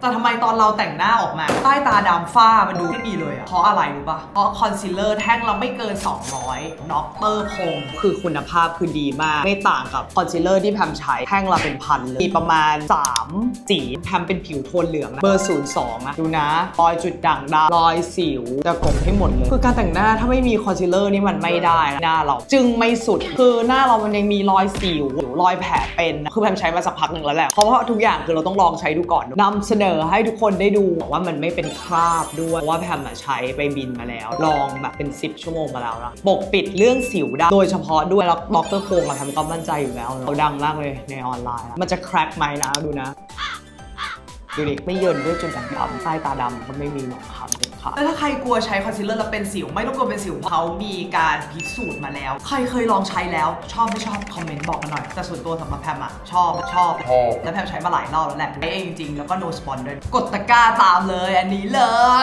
แต่ทำไมตอนเราแต่งหน้าออกมา ใต้ตาดำฝ้ามันดูไม่มีเลยอะเพราะอะไรรู้ปะเพราะคอนซีลเลอร์แท่งเราไม่เกิน 200น็อกเตอร์คงคือคุณภาพคือดีมาก ไม่ต่างกับคอนซีลเลอร์ที่แพมใช้แท่งเราเป็นพันเลยมีประมาณ 3 สีแพมเป็นผิวโทนเหลืองนะเบอร์ 02อะดูนะรอยจุดด่างดำรอยสิวจะกลบให้หมดเลย คือการแต่งหน้าถ้าไม่มีคอนซีลเลอร์นี่มันไม่ได้นะหน้าเรา จึงไม่สุดคือหน้าเรามันยังมีรอยสิวรอยแผลเป็นนะคือแพมใช้มาสักพักหนึ่งแล้วแหละเพราะว่าทุกอย่างคือเราต้องลองใช้ดูก่อนนำเสนอให้ทุกคนได้ดูว่ามันไม่เป็นคราบด้วยเพราะว่าแพมอะใช้ไปบินมาแล้ว ลองแบบเป็น 10 ชั่วโมงมาแล้วนะปกปิดเรื่องสิวได้โดยเฉพาะด้วยแล้วดรโคงอะแพมก็มั่นใจอยู่แล้วเขาดังมากเลยในออนไลน์มันจะแครกไหมนะดูนะ ดูดิไม่เยินด้วยจุดด่างดำใต้ตาดำก็ไม่มีหนองคำเลยค่ะแล้วถ้าใครกลัวใช้คอนซีลเลอร์แล้วเป็นสิว ไม่ต้องกลัวเป็นสิวเขามีการพิสูจน์มาแล้ว ใครเคยลองใช้แล้วชอบไม่ชอบคอมเมนต์บอกกันหน่อย แต่ส่วนตัวสำหรับแพมอะชอบชอบชอบ แล้วแพมใช้มาหลายรอบแล้วแหละใช้เองจริงๆแล้วก็ no spon ด้วยกดตะกร้าตามเลยอันนี้เลย